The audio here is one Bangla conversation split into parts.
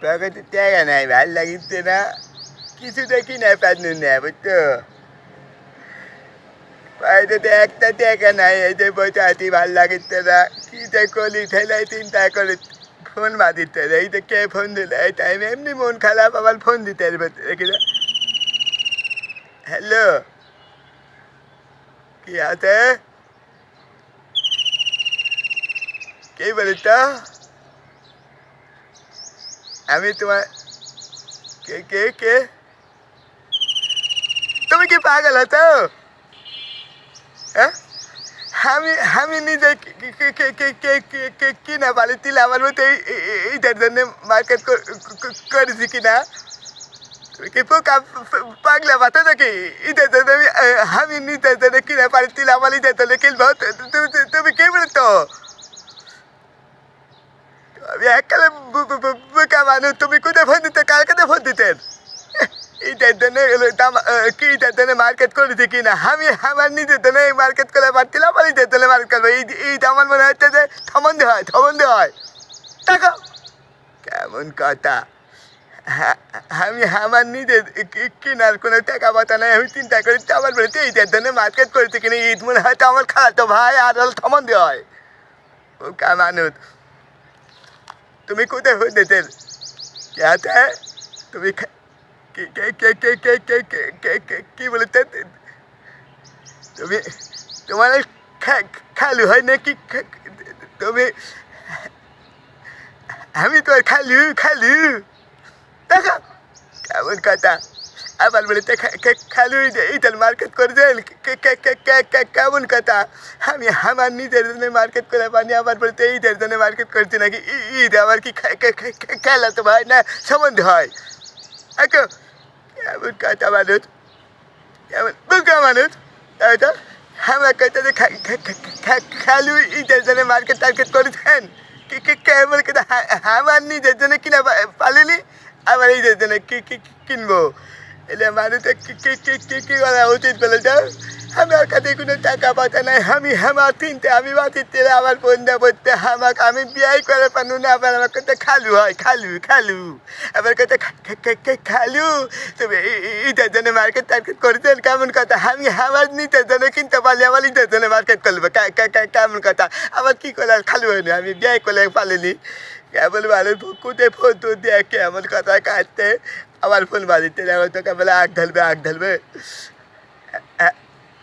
পকেটে টাকা নাই ভালো লাগিচ্ছে না কিছু দেখি না পারনু না বুঝতো বাড়িতে একটা টাকা নাই এই যে বইতে আছি ভালো লাগিচ্ছে না কি যে করলি ঠেলাই চিন্তা করে ফোন বাঁধিতে এই যে কে ফোন দিলে এই টাইমে এমনি মন খারাপ আবার ফোন দিতে রেখে হ্যালো কি আছে কে বলিস তো আমি তোমার কে কে কে? তুমি কি পাগল হতো? হ্যাঁ? আমি আমি নিজে কিনা পারি তিলে আমার মতো এইটার জন্য মার্কেট করেছি কিনা? কি পোকা পাগলা পাতো নাকি? ইটার জন্য আমি নিজের জন্য কিনা পারি তিলে আমার ইটার জন্য কিনবো। তুমি কে বলতো? মানুষ তুমি কোথায় ফোন দিতে? কার কাছে ফোন দিতেন? এইটার জন্য কি এইটার জন্য মার্কেট করেছি কিনা আমি আমার নিজের জন্য মার্কেট করে পারছিলাম আমার নিজের জন্য মার্কেট করব। এই এইটা আমার মনে হচ্ছে যে থমন্দে হয় থমন্দে হয়। দেখো কেমন কথা। হ্যাঁ, আমি আমার নিজের কি- কেনার কোনো টাকা পাতা নাই আমি চিন্তা করি আমার বলেছি এইটার জন্য মার্কেট করেছি কিনা ঈদ মনে হয় তো আমার খালাতো ভাই আর হল থমন্দে হয়। বোকা মানুষ। তুমি কোথায় হইতেছেন क्या है तुम्हें কি বলতে তুমি তোমার খালু হয় নাকি তুমি আমি তো খালু খালু দেখো কেমন কথা আমার বাড়িতে খালু ইটাল মার্কেট করে দেন। কেমন কথা? আমি আমার নিজের জন্য মার্কেট করে পানি আমার বাড়িতে ঈদের জন্য মার্কেট করছি নাকি? ঈদ আবার কি খেলা তো ভাই না? সম্বন্ধে হয়। আচ্ছা, এমন কথা মানুষ? এমন বোকা মানুষ? তাই তো? আমার কথা যে খালু ঈদের জন্য মার্কেট টার্কেট করেছেন কেমন কথা? আমার নিজের জন্য কিনা পালিনি? আবার ঈদের জন্য কিনবো? এলে মানুষের কি করা উচিত বলে তো আমার কাছে কোনো টাকা পয়সা নাই, আমি আমার তিনটে, আমি বাঁচিতে আমার বন্ধা বলতে আমাকে আমি বিয়ে করে পানু না, আবার আমার কাছে খালু হয়, খালু খালু। আমার কাছে খালু। তুমি ই- ই- জন্য মার্কেট টার্গেট করেছেন, কেমন কথা? আমি আমার নিজের জন্য কিনতে পারলে আমার ঈদের জন্য মার্কেট করব কেমন কথা? আবার কি করে আর খালু হয়নি আমি বিয়ে করে পালিনি কেবল মানুষ কোথায় ফোন তো দিয়ে কেমন কথা কাটতে। আমার ফোন বাড়িতে দেখো তো কেবল আগ ঢালবে আগ ঢালবে।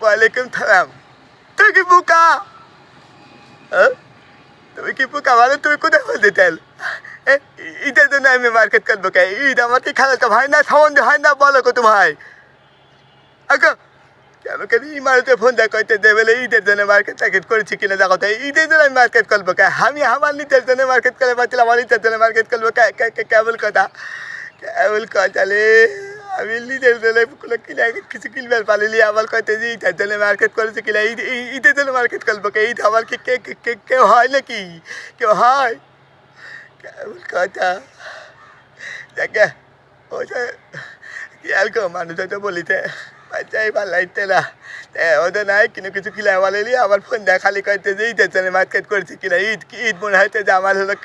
ওয়ালাইকুম সালাম। তুই কি বুকা? তুমি কি বুকা? মানে তুমি কোথায় ফোন দিতেন এ, ঈদের জন্য আমি মার্কেট করব কে? ঈদ আমার কি খেলা তো ভাই না সম্বন্ধে হয় না বলো কত ভাই। আচ্ছা আমাকে ইমারতে ফোন দেখ, কইতে দে বলে ঈদের জন্য মার্কেট টার্গেট করেছি কিনা, দেখো তো, ঈদের জন্য আমি মার্কেট করব কে? আমি আমার নিজের জন্য মার্কেট করে পাচ্ছিলাম আমার নিজের জন্য মার্কেট করব কেবল কথা? কেবল কথা রে আমি নিজের জন্য কোনো কিনা, কিছু কিনবার পারিনি আমার কইতে যে ঈদের জন্য মার্কেট করেছি কিনা, ঈদ ঈদের জন্য মার্কেট করব কে? ঈদ আমার কি কেউ হয় নাকি? কেউ হয়? কেবল কথা। দেখে ওটা কি আর কো মানুষ তো বলিতে বাচ্চাই ভালো লাগতে না ওদের নাই কিন্তু কিছু কিলা বলেলি আমার ফোন দেখা খালি করতে যে ঈদের জন্য মার্কেট করছি কিনা। ঈদ ঈদ মনে হয়তো যে আমার হলো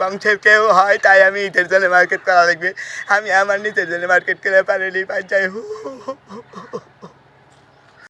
বংশের কেউ হয়, তাই আমি ঈদের জন্য মার্কেট করা লাগবে। আমি আমার নিজের জন্য মার্কেট করে পারিনি বাচ্চাই হু।